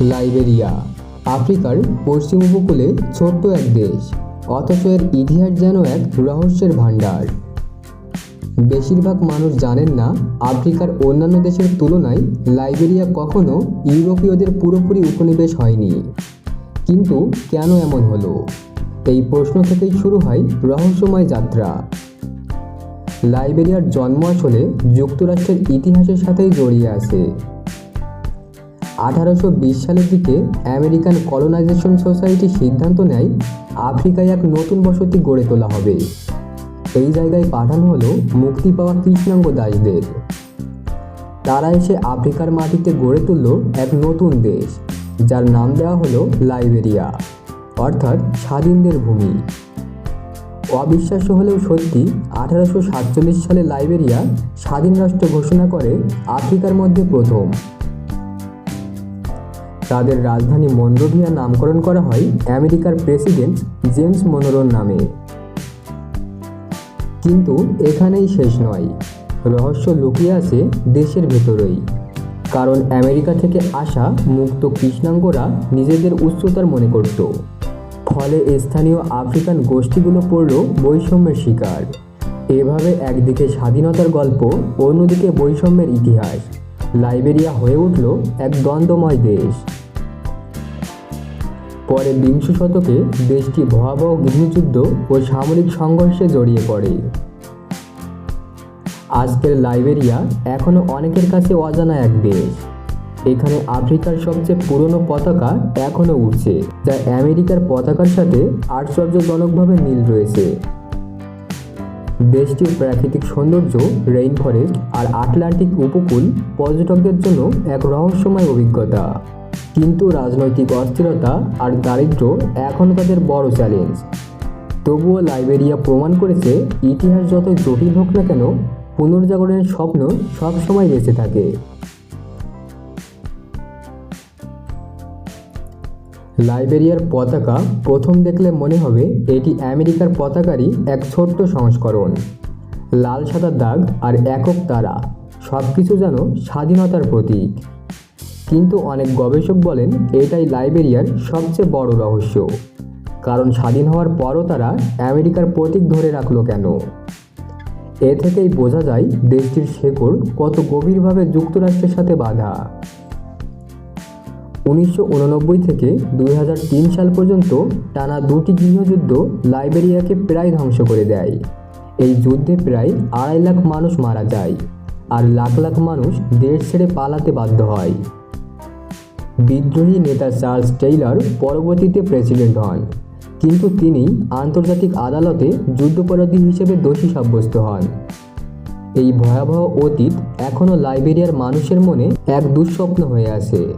Liberia, আফ্রিকার পশ্চিম উপকূলে ছোট্ট এক দেশ, অথচ এর ইতিহাস যেন এক রহস্যের ভাণ্ডার। বেশিরভাগ মানুষ জানেন না আফ্রিকার অন্যান্য দেশের তুলনায় লাইবেরিয়া কখনো ইউরোপীয়দের পুরোপুরি উপনিবেশ হয়নি। কিন্তু কেন এমন হলো? এই প্রশ্ন থেকেই শুরু হয় রহস্যময় যাত্রা। লাইবেরিয়ার জন্ম আসলে যুক্তরাষ্ট্রের ইতিহাসের সাথেই জড়িয়ে আছে। আঠারোশো বিশ সালের দিকে আমেরিকান কলোনাইজেশন সোসাইটি সিদ্ধান্ত নেয়, আফ্রিকায় এক নতুন বসতি গড়ে তোলা হবে। এই জায়গায় পাঠানো হলো মুক্তি পাওয়া কৃষ্ণাঙ্গ দাসদের। তারা এসে আফ্রিকার মাটিতে গড়ে তুলল এক নতুন দেশ, যার নাম দেওয়া হলো লাইবেরিয়া, অর্থাৎ স্বাধীনদের ভূমি। অবিশ্বাস্য হলেও সত্যি, আঠারোশো সাতচল্লিশ সালে লাইবেরিয়া স্বাধীন রাষ্ট্র ঘোষণা করে আফ্রিকার মধ্যে প্রথম। তাদের রাজধানী মন্রোভিয়া নামকরণ করা হয় আমেরিকার প্রেসিডেন্ট জেমস মনোরন নামে। কিন্তু এখানেই শেষ নয়। রহস্য লুকিয়ে আছে দেশের ভেতরেই। কারণ আমেরিকা থেকে আসা মুক্ত কৃষ্ণাঙ্গরা নিজেদের উচ্চতার মনে করত। ফলে স্থানীয় আফ্রিকান গোষ্ঠীগুলো পড়ল বৈষম্যের শিকার। এভাবে একদিকে স্বাধীনতার গল্প, অন্যদিকে বৈষম্যের ইতিহাস। লাইবেরিয়া হয়ে উঠল এক দ্বন্দ্বময় দেশ। পরে বিংশ শতকে দেশটি ভয়াবহ গৃহযুদ্ধ ও সামরিক সংঘর্ষে জড়িয়ে পড়ে। আজকের লাইবেরিয়া এখনও অনেকের কাছে অজানা এক দেশ। এখানে আফ্রিকার সবচেয়ে পুরনো পতাকা এখনও উঠছে যা আমেরিকার পতাকার সাথে আশ্চর্যজনকভাবে মিল রয়েছে। দেশটির প্রাকৃতিক সৌন্দর্য রেইন ফরেস্ট আর আটলান্টিক উপকূল পর্যটকদের জন্য এক রহস্যময় অভিজ্ঞতা। কিন্তু রাজনৈতিক অস্থিরতা আর দারিদ্র এখনও তাদের বড় চ্যালেঞ্জ তবুও লাইবেরিয়া প্রমাণ করেছে, ইতিহাস যত জটিল হোক না কেন, পুনর্জাগরণের স্বপ্ন সবসময় বেঁচে থাকে। লাইবেরিয়ার পতাকা প্রথম দেখলে মনে হবে এটি আমেরিকার পতাকারই এক ছোট্ট সংস্করণ। লাল সাদা দাগ আর একক তারা সব কিছু যেন স্বাধীনতার প্রতীক। কিন্তু অনেক গবেষক বলেন এটাই লাইবেরিয়ার সবচেয়ে বড় রহস্য। কারণ স্বাধীন হওয়ার পরও তারা আমেরিকার প্রতীক ধরে রাখল কেন? এ থেকেই বোঝা যায় দেশটির শেকড় কত গভীরভাবে যুক্তরাষ্ট্রের সাথে বাঁধা। উনিশশো থেকে দু হাজার তিন সাল পর্যন্ত টানা দুটি গৃহযুদ্ধ লাইবেরিয়াকে প্রায় ধ্বংস করে দেয়। এই যুদ্ধে প্রায় আড়াই লাখ মানুষ মারা যায় আর লাখ লাখ মানুষ দেশ ছেড়ে পালাতে বাধ্য হয়। বিদ্রোহী নেতা চার্লস টেইলর পরবর্তীতে প্রেসিডেন্ট হন। কিন্তু তিনি আন্তর্জাতিক আদালতে যুদ্ধাপরাধী হিসেবে দোষী সাব্যস্ত হন। এই ভয়াবহ অতীত এখনও লাইবেরিয়ার মানুষের মনে এক দুঃস্বপ্ন হয়ে আছে।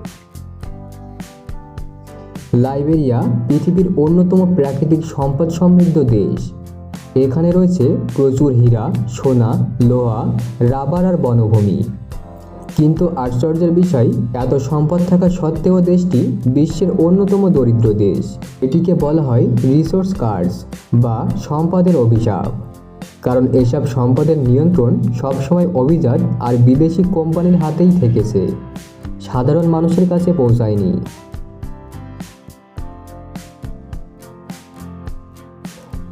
লাইবেরিয়া পৃথিবীর অন্যতম প্রাকৃতিক সম্পদ সমৃদ্ধ দেশ। এখানে রয়েছে প্রচুর হীরা, সোনা, লোহা, রাবার আর বনভূমি। কিন্তু আশ্চর্যের বিষয়, এত সম্পদ থাকা সত্ত্বেও দেশটি বিশ্বের অন্যতম দরিদ্র দেশ। এটিকে বলা হয় রিসোর্স কার্ডস বা সম্পদের অভিশাপ। কারণ এসব সম্পদের নিয়ন্ত্রণ সবসময় অভিজাত আর বিদেশি কোম্পানির হাতেই থেকেছে। সাধারণ মানুষের কাছে পৌঁছায়নি।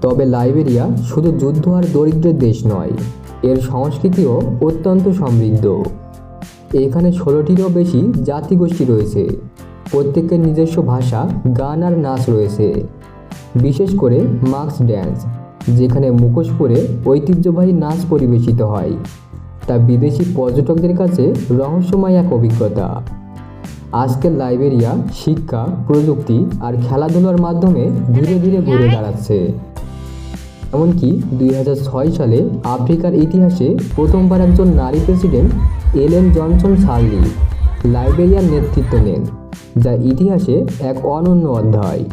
তবে লাইবেরিয়া শুধু যুদ্ধ আর দরিদ্রের দেশ নয়, এর সংস্কৃতিও অত্যন্ত সমৃদ্ধ। এখানে ষোলোটিরও বেশি জাতিগোষ্ঠী রয়েছে। প্রত্যেকের নিজস্ব ভাষা, গান আর নাচ রয়েছে। বিশেষ করে মার্কস ড্যান্স, যেখানে মুখোশ পরে ঐতিহ্যবাহী নাচ পরিবেশিত হয়। তা বিদেশি পর্যটকদের কাছে রহস্যময় এক অভিজ্ঞতা। আজকের লাইবেরিয়া শিক্ষা, প্রযুক্তি আর খেলাধুলার মাধ্যমে ধীরে ধীরে ঘুরে দাঁড়াচ্ছে। এমনকি দুই হাজার ছয় সালে আফ্রিকার ইতিহাসে প্রথমবার একজন নারী প্রেসিডেন্ট এলেন জনসন সার্লি লাইবেরিয়ার নেতৃত্ব নেন, যা ইতিহাসে এক অনন্য অধ্যায়।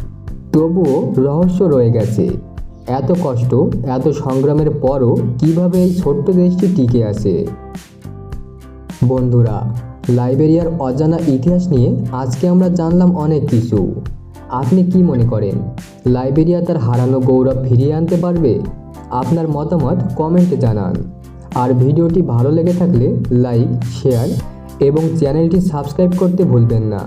তবুও রহস্য রয়ে গেছে, এত কষ্ট, এত সংগ্রামের পরও কীভাবে এই ছোট্ট দেশটি টিকে আছে? বন্ধুরা, লাইবেরিয়ার অজানা ইতিহাস নিয়ে আজকে আমরা জানলাম অনেক কিছু। আপনি কি মনে করেন, লাইবেরিয়া তার হারানো গৌরব ফিরিয়ে আনতে পারবে? আপনার মতামত কমেন্টে জানান। আর ভিডিওটি ভালো লেগে থাকলে লাইক শেয়ার এবং চ্যানেলটি সাবস্ক্রাইব করতে ভুলবেন না।